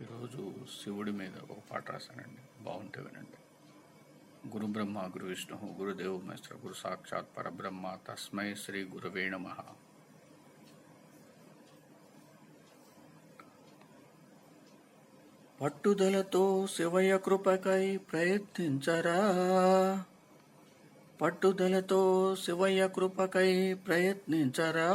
ఈరోజు శివుడి మీద ఒక పాట రాశానండి. బాగుంటే వినండి. గురు బ్రహ్మ గురు విష్ణు గురుదేవ్ మేస్త్ర గురు సాక్షాత్ పరబ్రహ్మ తస్మై శ్రీ గురువే నమ. పట్టుదలతో శివయ కృపకై ప్రయత్నించరా? పట్టుదలతో శివయ్య కృపకై ప్రయత్నించరా?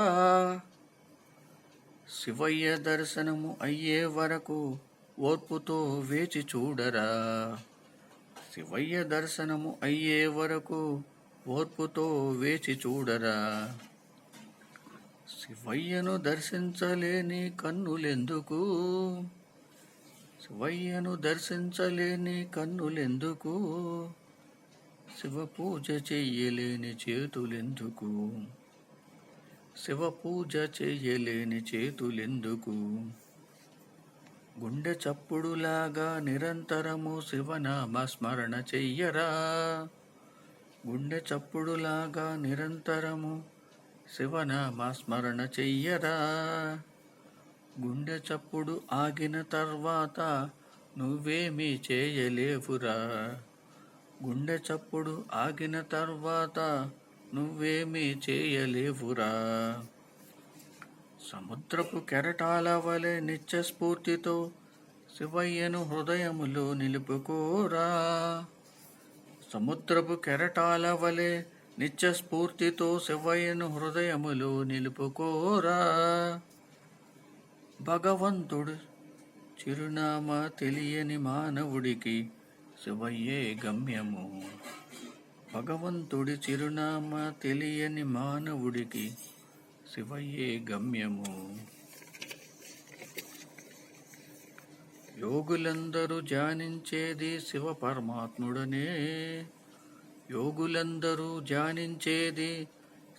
శివయ్య దర్శనము అయ్యే వరకు ఓర్పుతో వేచి చూడరా. శివయ్య దర్శనము అయ్యే వరకు ఓర్పుతో వేచి చూడరా. శివయ్యను దర్శించలేని కన్నులెందుకు? శివయ్యను దర్శించలేని కన్నులెందుకు? శివ పూజ చెయ్యలేని చేతులెందుకు? శివ పూజ చెయ్యలేని చేతులెందుకు? గుండె చప్పుడులాగా నిరంతరము శివనామ స్మరణ చెయ్యరా. గుండె చప్పుడులాగా నిరంతరము శివనామ స్మరణ చెయ్యరా. గుండె చప్పుడు ఆగిన తర్వాత నువ్వేమీ చేయలేవురా. గుండె చప్పుడు ఆగిన తర్వాత నువ్వేమీ చేయలేవురా. సముద్రపు కెరటాల వలె నిత్య స్ఫూర్తితో శివయ్యను హృదయములో నిలుపుకోరా. సముద్రపు కెరటాల వలె నిత్య స్ఫూర్తితో శివయ్యను హృదయములో నిలుపుకోరా. భగవంతుడు చిరునామా తెలియని మానవుడికి శివయ్యే గమ్యము. భగవంతుడి చిరునామా తెలియని మానవుడికి శివయ్యే గమ్యము. యోగులందరూ ధ్యానించేది శివ పరమాత్ముడనే. యోగులందరూ ధ్యానించేది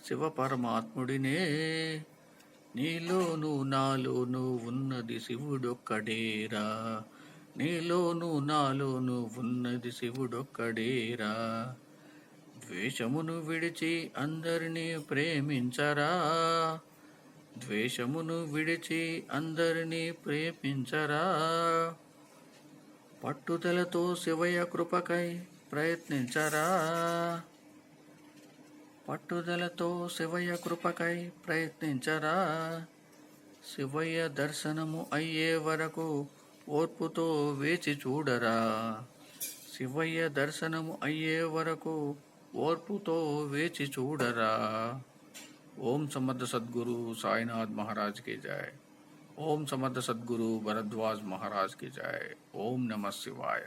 శివ పరమాత్ముడినే. నీలోను నాలోను ఉన్నది శివుడొక్కడేరా. నీలోను నాలోను ఉన్నది శివుడొక్కడేరా. ద్వేషమును విడిచి అందరినీ ప్రేమించరా? ద్వేషమును విడిచి అందరినీ ప్రేమించరా? పట్టుదలతో శివయ కృపకై ప్రయత్నించరా? పట్టుదలతో శివయ కృపకై ప్రయత్నించరా? శివయ్య దర్శనము అయ్యే వరకు ఓర్పుతో వేచి చూడరా? శివయ్య దర్శనము అయ్యే వరకు ఓర్పుతో వేచి చూడరా ఓం సమర్థ సద్గురు సాయినాథ్ మహారాజ్ కి జయ ఓం సమర్థ సద్గురు భరద్వాజ్ మహారాజ్ కి జయ ఓం నమ శివాయ